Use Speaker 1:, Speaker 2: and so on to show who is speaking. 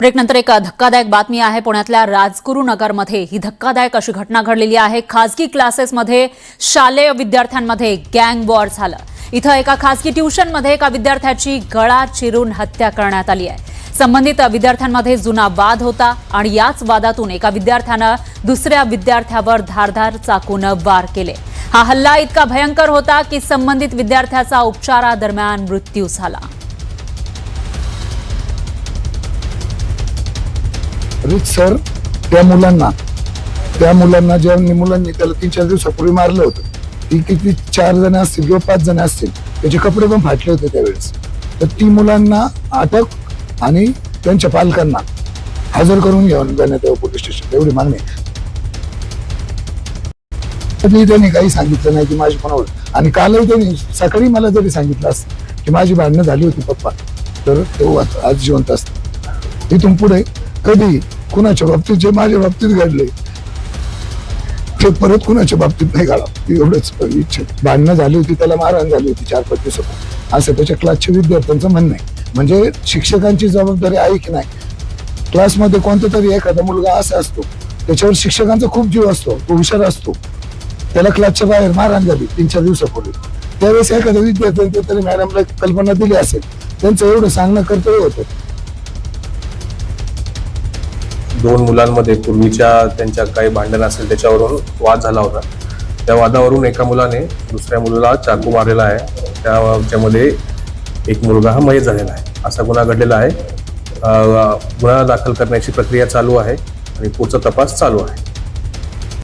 Speaker 1: ब्रेकनंतर एक धक्कादायक बातमी आहे. पुण्यातल्या राजगुरू नगरमध्ये ही धक्कादायक अशी घटना घडलेली आहे. खासगी क्लासेसमध्ये शालेय विद्यार्थ्यांमध्ये गँग वॉर झालं. इथं एका खासगी ट्युशनमध्ये एका विद्यार्थ्याची गळा चिरून हत्या करण्यात आली आहे. संबंधित विद्यार्थ्यांमध्ये जुना वाद होता आणि याच वादातून एका विद्यार्थ्यानं दुसऱ्या विद्यार्थ्यावर धारधार चाकूनं वार केले. हा हल्ला इतका भयंकर होता की संबंधित विद्यार्थ्याचा उपचारादरम्यान मृत्यू झाला.
Speaker 2: सर त्या मुलांना. त्या मुलांना ज्या मुलांनी त्याला तीन चार दिवसापूर्वी मारलं होतं ती किती चार जण असतील किंवा पाच जण असतील त्याचे कपडे पण फाटले होते त्यावेळेस. तर ती मुलांना अटक आणि त्यांच्या पालकांना हजर करून घेऊन जाण्यात यावं पोलीस स्टेशन. एवढी मागणी आहे. त्यांनी काही सांगितलं नाही की माझी कोणावर. आणि कालही त्यांनी सकाळी मला जरी सांगितलं असतं की माझी भांडणं झाली होती पप्पा तर तो आज जिवंत असत. इथून पुढे कधी कुणाच्या बाबतीत जे माझ्या बाबतीत घडले ते परत कुणाच्या बाबतीत नाही घडा एवढंच इच्छा. भांडणं झाली होती त्याला मारहाण झाली होती चार पाच दिवसापूर्वी. असं त्याच्या क्लासच्या विद्यार्थ्यांचं म्हणणं आहे. म्हणजे शिक्षकांची जबाबदारी आहे की नाही? क्लासमध्ये कोणता तरी एखादा मुलगा असा असतो त्याच्यावर शिक्षकांचा खूप जीव असतो तो हुशार असतो. त्याला क्लासच्या बाहेर मारहाण झाली तीन चार दिवसापूर्वी. त्यावेळेस एखाद्या विद्यार्थ्यांनी तरी मॅडमला कल्पना दिली असेल त्यांचं एवढं सांगणं कर्तव्य होतं.
Speaker 3: दोन मुलांमध्ये पूर्वीच्या त्यांच्या काही भांडण असेल त्याच्यावरून वाद झाला होता. त्या वादावरून एका मुलाने दुसऱ्या मुलाला चाकू मारलेला आहे. त्याच्यामध्ये एक मुलगा हा मयत झालेला आहे. असा गुन्हा घडलेला आहे. गुन्हा दाखल करण्याची प्रक्रिया चालू आहे आणि पुढचा तपास चालू आहे.